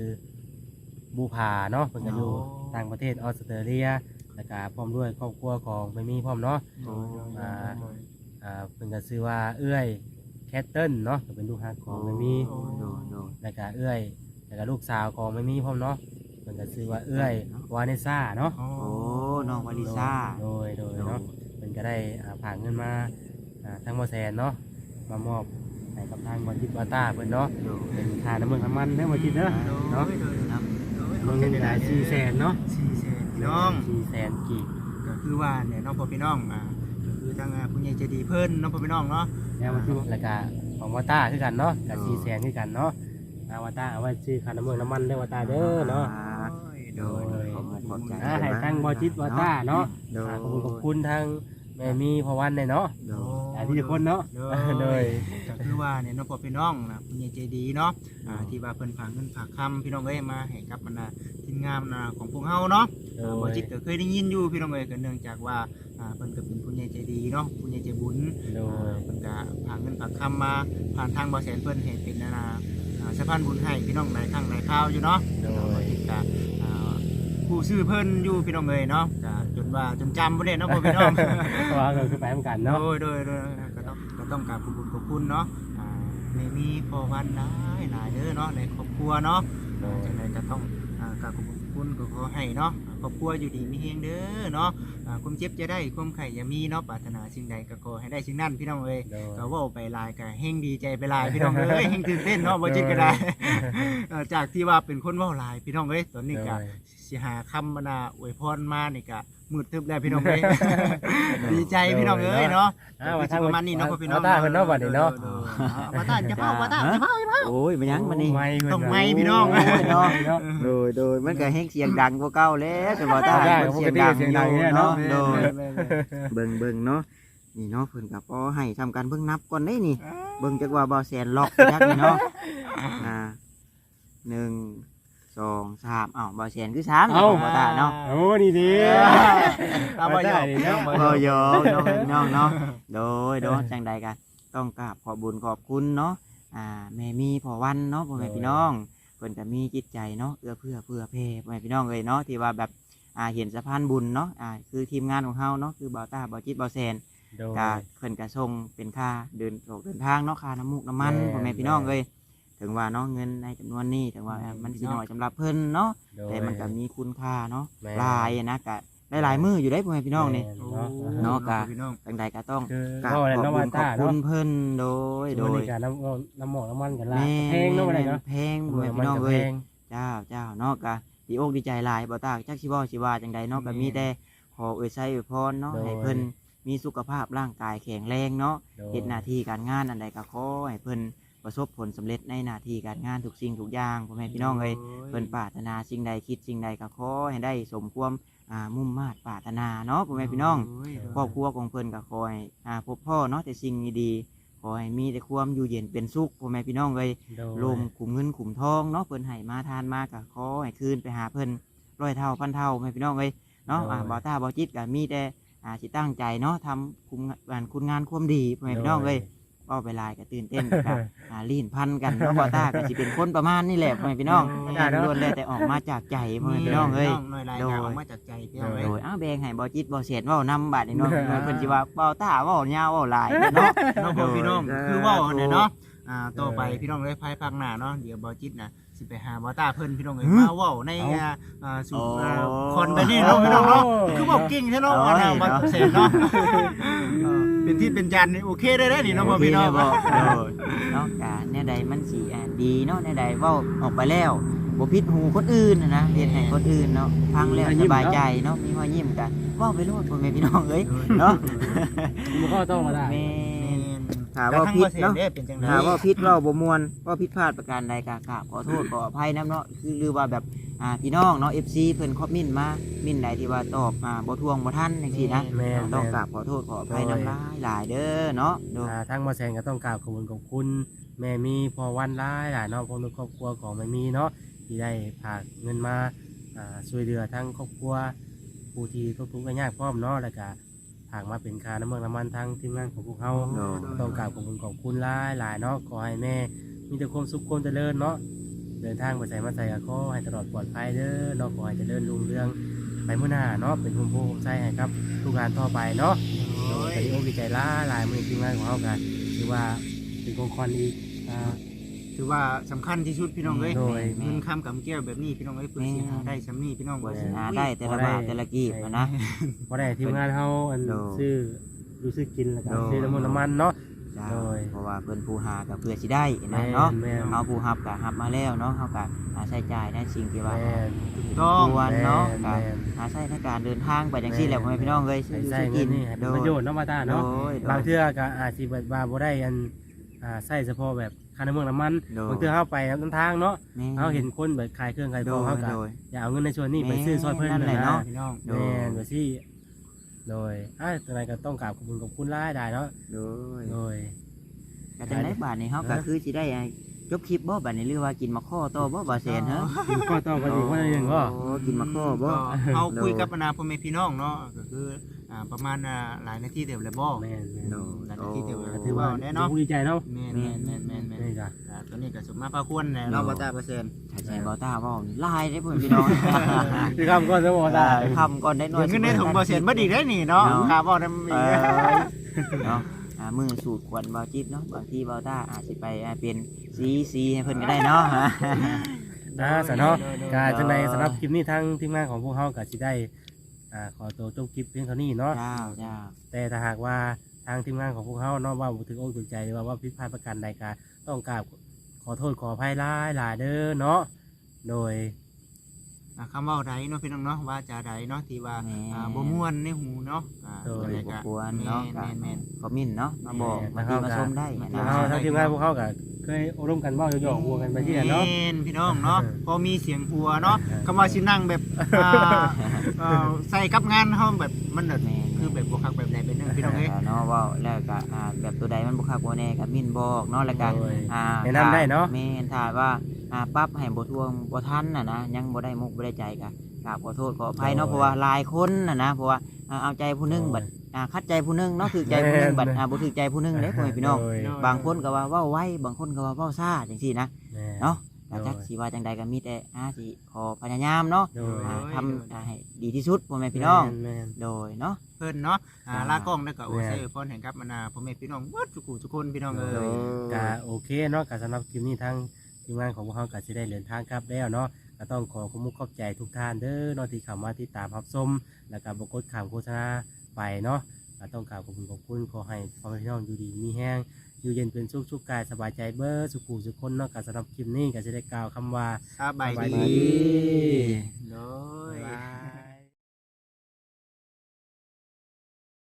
S2: บูผาเนาะเพิ่นก็อยู่ต่างประเทศออสเตรเลียแล้วก็พร้อมด้วยครอบครัวของแม่มีพร้อมเนาะ
S1: โอ้
S2: อ่า อ่าเพิ่นก็ซื้อว่าเอื้อยแคทเทิลเนาะก็เป็นลูกฮักของแม่มี
S1: โดยโดย
S2: แล้วก็เอื้อยแล้วก็ลูกสาวของแม่มีพร้อมเนาะเพิ่นก็ซื้อว่าเอื้อยวาเนซ่าเนาะ
S3: โอ้
S1: โอ้น้องวาลิซ่า
S2: โดยโดยเนาะเพิ่นก็ได้อ่าผ่านเงินมาอ่าทั้งบ่แสนเนาะมามอบให้กับทางบอจิตบาต้าเพิ่นเนาะ
S1: โดย
S2: เป็นค่าน้ำมันน้ำมันเด้อบ่จิตเด้อ
S3: เนาะ
S2: เนาะรวมเงินก็ได้4แสนเนาะ
S3: สี่แสนพี่น้อง
S2: 4แสนกีบ
S3: ก็คือว่าเนี่ยน้องพ่อพี่น้องอ่าก็คือ ทางอ่าผู้ใหญ่ใจดีเพิ่นน้องพ่อพี่น้องเนาะ
S2: แล้วมันคือแล้วก็ของวาต้าคือกันเนาะก็4แสนคือกันเนาะอาวาต้าเอาไว้ซื้อค่าน้ำมันน้ำมันเด้อวาต้าเด้อเนาะ
S1: โดยขอบคุณขอบใจ
S2: อ่าให้ทางบอจิตบาต้าเนาะ
S1: โดย
S2: อ่าขอบคุณขอบคุณทาง แม่มีพอวันเลยเนาะ
S1: โดย
S2: หลายที่ทุกคนเนาะ
S3: โด
S2: โดย
S3: ก็คือว่าเนี่ยน้องพ่อพี่น้องนะผู้ใหญ่ใจดีเนาะอ่าที่ว่าเพิ่นฝากเงินฝากคำพี่น้องเอ้ยมาให้กับบรรดาทีมงานนะของพวกเฮาเนาะ
S2: โด
S3: อ่ายบ่จิตก็เคยได้ยินอยู่พี่น้องเอ้ยก็เนื่องจากว่าอ่าเพิ่นก็เป็นผู้ใหญ่ใจดีเนาะผู้ใหญ่ใจบุญ
S2: โด
S3: อ่าย เพิ่นก็ฝากเงินฝากคำมาผ่านทางบ่แสนเพิ่นให้เป็นนานาอ่าสะพานบุญให้พี่น้องหลายครั้งหลายคราวอยู่เนาะ
S2: โด
S3: บ่
S2: ย
S3: จิตก็อ่า ผู้ซื้อเพิ่นอยู่พี่น้องเอ้ยเนาะก็จนว่าจนจำบ่ได้เนาะพ่อพี่น้อง
S2: เพราะว่าเราคือไปเหมือนกัน
S3: โด
S2: เนาะ
S3: ยโดยโดยก็ต้องก็ต้องกราบขอบคุณขอบคุณเนาะอ่าไม่มีพอวันหลายหลายเด้อเนาะในครอบครัวเนาะ
S2: โดย
S3: จังไดก็ต้องอ่ากราบขอบคุณขอบคุณก็ขอให้เนาะ ครอบครัวอยู่ดีมีเฮงเด้อเนาะอ่าความเจ็บจะได้ความไข่อย่ามีเนาะปรารถนาสิ่งใดก็ขอให้ได้สิ่งนั้นพี่น้องเอ้ย
S2: โดย
S3: ก็เว่าไปหลายก็เฮงดีใจไปหลายพี่น้องเอ้ยเฮงตื่นเต้นเนาะบ่จิตก็ได้ เอ่อจากที่ว่าเป็นคนเว้าหลายพี่น้องเอ้ยตอนนี้ก็
S2: โดย
S3: สิหาคำบรรดาอวยพรมานี่ก็มืดทึบแล้วพี่น้องเอ้ย ดีใจพี่น้องเอ้ยเนาะ
S2: อ่าว่าทาง
S3: ประมาณนี้เนาะพ่อพี่น้อง
S2: ว่าตาเพิ่นเนาะบัดนี้เนาะ
S3: ออออมาตาจะเผามาตาจะเผาจะเผา
S1: โอ้ยมันยังมันนี่
S2: ไม่เพิ่น
S3: ต้องไม่พี่น้อง
S2: โยเนาะเนาะ
S1: โดยโดยมันก็เฮงเสียงดังกว่าเก่าแล้วแต่บ่ได้
S2: ได้
S1: มัน
S2: ปก
S1: เสียง
S2: ติ
S1: ดัง
S2: เสียง
S1: อ
S2: ดัง
S1: ยู่
S2: เนี่ย
S1: เนาะ
S2: เนาะ
S1: โดย
S3: แม่น
S1: เบิ่งเบิ่งเนาะนี่เนาะเพิ่นก็พอให้ทำการเบิ่งนับก่อนได้นี่ เบิ่งจักว่าบ่แสนล็อกจักนี่เนาะอ่าหนึ่ง สองสามอ้าวบ่แสนคือสาม
S2: เอ้า
S1: บ่ตาเนาะ
S2: โอ้นี่ดี
S3: ๆเอาบ่ยอม
S2: ได้เนาะ
S1: บ่ยอมเนาะพี่น้องเนาะโดยโดยจังใดกันต้องกราบขอบบุญขอบคุณเนาะอ่าแม่มีพ่อวันเนาะพ่อแม่พี่น้องเพิ่นก็มีจิตใจเนาะเอื้อเพื่อเพื่อเพพ่อแม่พี่น้องเลยเนาะที่ว่าแบบอ่าเห็นสะพานบุญเนาะอ่าคือทีมงานของเฮาเนาะคือบ่าวตาบ่าวจิตบ่าวแซน
S2: โดย
S1: กาเพิ่นกระส่งเป็นค่าเดินออกเดินทางเนาะค่าน้ำมูกน้ำมัน
S2: แม่น
S1: พ่อแม่พี่น้องเลย ถึงว่าเนาะเงินในจำนวนนี้ถึงว่าอ่ามันสิน้อยสำหรับเพิ่นเนาะ
S2: โดย
S1: แต่มันก็มีคุณค่าเนาะ
S2: แม่
S1: หลายนะกะได้หลายมืออยู่ได้พ่อแม่พี่น้องนี่
S2: แม่
S3: โอ้
S2: เนาะ
S1: เนาะกะ
S3: พี่น้อง
S1: จังใดก็ต้อง
S2: คือก
S1: ราบ
S2: ก็อะไร
S1: ขอบ
S2: น้อง
S1: คุ
S2: วา
S1: ณขอ
S2: ต้า
S1: บคุ
S2: เนาะ
S1: ณเพิ่นโดยโด
S2: โด
S1: ย
S2: ยการน้ำน้ำหมอกน้ำมันกันละ
S1: แม่
S2: แพงเนาะอะไรเนาะ
S1: แพงพ่อแม่พี่น้อง
S2: น้ำ
S1: เอ้
S2: แพ
S1: ย
S2: ง
S1: เจ้าเจ้าเนาะกะดีอกดีใจหลายบ่ตากจักสิบ่สิว่าจังใดเนาะก็มีแต่ขอเอ่ยใช้อวยพรเนาะให้เพิ่นมีสุขภาพร่างกายแข็งแรงเนาะ
S2: โดย
S1: เฮ็ดหน้าที่การงานอันใดก็ขอให้เพิ่น ประสบผลสำเร็จในหน้าที่การงานทุกสิ่งทุกอย่างพ่อแม่พี่น้องเอ้ยเพิ่นปรารถนาสิ่งใดคิดสิ่งใดก็ขอให้ได้สมความอ่ามุ่งมาตรปรารถนาเนาะพ่อแม่พี่น้องครอบครัวของเพิ่นก็ขอให้อ่าพบพ่อเนาะแต่สิ่งดีๆขอให้มีแต่ความอยู่เย็นเป็นสุขพ่อแม่พี่น้องเอ้ย
S2: โดย
S1: ลมขุมเงินขุมทองเนาะเพิ่นให้มาทานมาก็ขอให้คืนไปหาเพิ่นร้อยเท่าพันเท่าพ่อแม่พี่น้องเอ้ยเนาะอ่าบ่าวตาบ่าวจิตก็มีแต่อ่าสิตั้งใจเนาะทำคุมงานคุณงานความดีพ่อแม่พี่น้องเอ้ย เว้าไปหลายก็ตื่นเต้นก็อ่าลีนพันกันเนาะบ่าวตาก็สิเป็นคนประมาณนี้แหละพ่อแม่พี่น้อง
S2: ได้เนาะ
S1: ล้วนแล้วแต่ออกมาจากใจพ่อแม่พี่น้องเอ้ย
S3: หน่อยรายงานออกมาจากใจพี่น้องเอ้ย
S1: โดยอ้าวแบงให้บ่จิตบ่เสียนเว้านำบัดนี่เนาะเพิ่นสิว่าเว้าตาเว้ายาวเว้าหลายเนาะ
S3: น้องพ่อพี่น้องคือเว่าเนี่ยเนาะอ่าต่อไปพี่น้องเลยภายภาคหน้าเนาะเดี๋ยวบอจิตนะสิไปหาบอต้าเพิ่นพี่น้องเลย
S1: หืม
S3: มาเว้าในอ่าอ่าสู่อ่า
S1: โอ้
S3: คนไปนี่เนาะพี่น้องเนาะ
S2: โอ้
S3: คือบอกกิ่งใช่เนาะ
S1: โอ้
S3: อั
S1: ย
S3: นน่ะบอ
S1: เนาะ
S3: เสร็จเนาะ เออ เป็นที่เป็นจันทร์นี่โอเคได้ได้อนี่เนาะพ่อพี่น้อง
S1: โเคเด้อบ่เนาะกะแนวใดมันสิอ่าดีเนาะแนวใดเว้าออกไปแล้วบ่ผิดหูคนอื่นน่ะนะเฮ็ดให้คนอื่นเนาะฟังแล้วสบายใจเนาะมีรอยยิ้มกันเว้าไปโลดพ่อแม่พี่น้องเอ้ยเนาะ
S2: มันก็ต้องมาได้
S1: แม่
S3: แม่น
S1: ถามว่าผิด
S3: แล้ว
S1: เนาะ
S3: ทั้งบ่เสร็จด้เป็นจังได๋
S1: ถามว่าผิดเว้าบ่ม่วนว่าผิดพลาดประการใดก็กราบขอโทษขออภัยนํเนาะคือหรือว่าแบบอ่าพี่น้องเนาะ FC เพิ่นคอมเมนต์มามินใดที่ว่าตอบมาบ่ทวงบ่ทันจังซี่นะ
S2: แม่น
S1: ต้อง
S2: แม่น
S1: กราบขอโทษขออภัยน้ำลายหลายเด้อเนาะโดย
S2: อ่าทางมาแซงก็ต้องกราบขอบคุณขอบคุณ แม่มีพอวันร้ายหลายเนาะพวกในครอบครัวของแม่มีเนาะที่ได้ฝากเงินมาอ่าช่วยเหลือทั้งครอบครัวผู้ที่ทุกข์ทุกข์ยากพร้อมเนาะแล้วก็ฝากมาเป็นค่าน้ำมันน้ำมันทางทีมงานของพวกเขา
S1: โดย
S2: ต้องกราบขอบคุณขอบคุณหลายหลายเนาะขอให้แม่ มีแต่ความสุขความเจริญเนาะเดินทางไปใส่มาใส่ก็ขอให้ตลอดปลอดภัยเด้อเนาะขอให้เจริญรุ่งเรืองไปเมื่อหน้าเนาะเป็นภูมิภูมิใจให้ครับ ทุกงานต่อไปเนาะ
S3: โอ้ย
S2: แต่ที่โอ้ดีใจหลายหลายมือทีมงานของเขากันถือว่าเป็นคงคอนอีกอ่า
S3: ถือว่าสำคัญที่สุดพี่น้องเอ้ย
S2: โดย
S3: เงินคำกับแก้วแบบนี้พี่น้องเอ้ยเพิ่นสิหาได้ซำนี้พี่น้อง
S1: กว่า
S3: เอ้ย
S1: สิหาได้แต่ละบาทแต่ละกีบอะนะ
S2: พอได้ทีมงานเขาอัน
S1: โดย
S2: ซื้อดูซื้อกินแล้วก็
S1: โดย
S2: ซื้อน้ำมันน้ำมันเนาะ
S1: จ้า
S2: โดย
S1: เพราะว่าเพิ่นผู้หากับเพื่อสิได้นะเนาะ
S2: แม่น
S1: เอาผู้หับกับหับมาแล้วเนาะเขากับหาใช้จ่ายในสิ่งที่ว่า
S2: แม่น
S3: ต้อง
S1: ควรเนาะ
S2: แม่
S1: กับ
S2: น
S1: หาใช้ในการเดินทางไปจังซี่แหละพ่อแม่พี่น้องเอ้ย
S2: ใส่
S1: ซื้อ
S2: ใส่
S1: ซื้อ
S2: เงิ
S1: กิ
S2: น
S1: น
S2: นี่ให้
S1: โด
S2: เป็น
S1: ย
S2: ประโยชน์เนาะมาตา
S1: โด
S2: เนาะ
S1: ยโด
S2: บาง
S1: ย
S2: เทื่อก็อาจสิแบบว่าบ่ได้อันอ่าใส่เฉพาะแบบ ค่าน้ำมันน้ำมัน
S1: โดย
S2: บางเทื่อเฮาไปน้ำทางเนาะ
S1: แม่
S2: เฮาเห็นคนแบบขายเครื่องขาย
S1: โด
S2: ของ
S1: ย
S2: เฮาก็
S1: โดย
S2: อย่าเอาเงินในส่วนนี้ไปซื้อซอยเพิ่น
S1: นั่นแหละ
S2: นะ
S1: เนาะ
S3: พี่น้อง
S1: โด
S2: แม่
S1: ย
S2: นว่าสิโดยอ่าจังไดก็ต้องกราบขอบคุณขอบคุณหลายได้เนาะ
S1: โดย
S2: โดย
S1: ก็จังได๋บาทนี้เฮาก็คือสิได้อ่าจบคลิปบ่บาดนี้หรือว่ากินมะข้อต่อบ่บ่าแสนฮะ
S2: ก็ต้องกันอีกว่าหนึ่งก็
S1: โอ้กินมะข้อบ่
S3: ก็เอาคุยกับอนาพ่อแม่พี่น้องเนาะก็คือ อ่าประมาณอ่าหลายนาทีเดียวเลยบ่
S2: แม่นแม่น
S1: โดย
S3: หลายนาทีเดียว
S2: ก็
S3: ถื
S2: ถื
S3: อ
S2: อ
S3: ว่า
S2: ว่า
S3: แน่เนาะ
S2: ดีใจเนาะ
S3: แม่นแม่นแม่นแม่นแม่น
S2: นี่จ้ะ
S3: อ่าตัวนี้ก็สมมาพาควรแน่เนาะบ่ตาเปอร์เซ็นต์
S1: ถ้าใช้บ่ตาเว้าหลายเด้อพ่อแม่พี่น้อง
S2: คือคำก็จะบอกได้
S1: คำก่อนได้น้อ
S3: เดี๋
S1: ย
S3: ยวเงินในถุงเปอร์เซ็นต์บ่ดีได้นี่เนาะ
S1: เนาะ
S3: ค่าบ่ได้มี
S1: เออเนาะอ่ามือสูตรควรบาจิตเนาะบางทีบาต้าอาจจะไปอ่าเป็นซีซีให้เพิ่นก็ได้เนาะฮะ
S2: นะสนเนาะกาจังไดสำหรับคลิปนี้ทั้งทีมงานของพวกเฮาก็สิได้ อ่าขอตัวจบคลิปเพียงเท่านี้เนาะ
S1: เจ้าเจ้า
S2: แต่ถ้าหากว่าทางทีมงานของพวกเขาเนาะว่าบ่ถึงอกถึงใจหรือว่าว่าผิดพลาดประการใดก็ต้องกราบขอโทษขออภัยหลายหลายเด้อเนาะ โดย
S3: อ่าคำเว้าใดเนาะพี่น้องเนาะว่าจาใดเนาะที่ว่า
S1: แม่
S3: อ่าบ่ม่วนในหูเนาะอ่า
S2: โดย
S3: จังใด
S1: บ่
S3: ก็
S1: ควรเนาะ
S3: แม่นแม่น
S1: คอมมินเนาะมาบอก
S2: แม่
S1: บางทีมาชมได้
S3: แม่
S1: นะ
S2: ทางเราทางทีมงานพวกเขาก็เคยอบรมกันเว่าหยอกๆหัวกันไปที่นั่นเนาะ
S3: แม่นพี่น้องเนาะ พอมีเสียงหัวเนาะ
S2: เออ
S3: คำว่าสินั่งแบบอ่าเอ่อใส่กับงานเฮาแบบมันแบบ
S1: แม่
S3: คือแบบบ่คักแบบใดแบบหนึงพี่น้องเอ้ย
S1: เนาะเว่าแล้วก็อ่าแบบตัวใดมันบ่คักบ่แน่ก็มินบอกเนาะแล้วก็
S2: โดย
S1: อ่า
S2: แนะนำได้เนาะ
S1: แม่นถ้าว่า อ่าปรับให้บ่ทวงบ่ทันน่ะนะยังบ่ได้มุกบ่ได้ใจก็กราบขอโทษขออภัยเนาะเพราะว่าหลายคนน่ะนะเพราะว่าอ่าเอาใจผู้หนึงบัดอ่าคัดใจผู้หนึงเนาะถือใจผู้หนึงบัดอ่าบ่ถือใจผู้หนึงเด้พ่อแม่พี่น้อง
S2: โดย
S1: บางคนก็ว่าเว้าไวบางคนก็ว่าเว้าซ่าจังซี่นะ
S2: แม่
S1: เนาะแต่
S2: โดย
S1: จักสิว่าจังใดก็มีแต่อาสิขอพยายามเนาะ
S2: โดย
S1: อ่าทำอ่าให้ดีที่สุดพ่อแม่พี่น้อง
S2: แม่น
S1: โดยเนาะ
S3: เพิ่นเนาะอ่า
S1: จ้า
S3: ลากล้องแล้วก็โอ้
S2: แม่
S3: ใส่พรแห่งกับมนาพ่อแม่พี่น้องวัดทุกผู้ทุกคนพี่น้องเอ้
S1: โด
S3: ย
S1: ย
S2: ๆก็โอเคเนาะก็สำหรับคลิปนี้ทาง ทีมงานของพวกเราก็จะได้เดินทางกลับแล้วเนาะก็ต้องขอขอบคุณขอบใจทุกท่านเด้อเนาะที่เข้ามาติดตามรับชมแล้วก็บกดข่าวโฆษณาไปเนาะก็ต้องกราบขอบคุณขอบคุณขอให้พ่อแม่พี่น้องอยู่ดีมีแห้งอยู่เย็นเป็นสุขสุขกายสบายใจเบอร์สุขูสุขคนเนาะก็สำหรับคลิปนี้ก็จะได้กล่าวคำว่า
S3: สบาย
S2: สบาย
S3: ดี
S2: ดี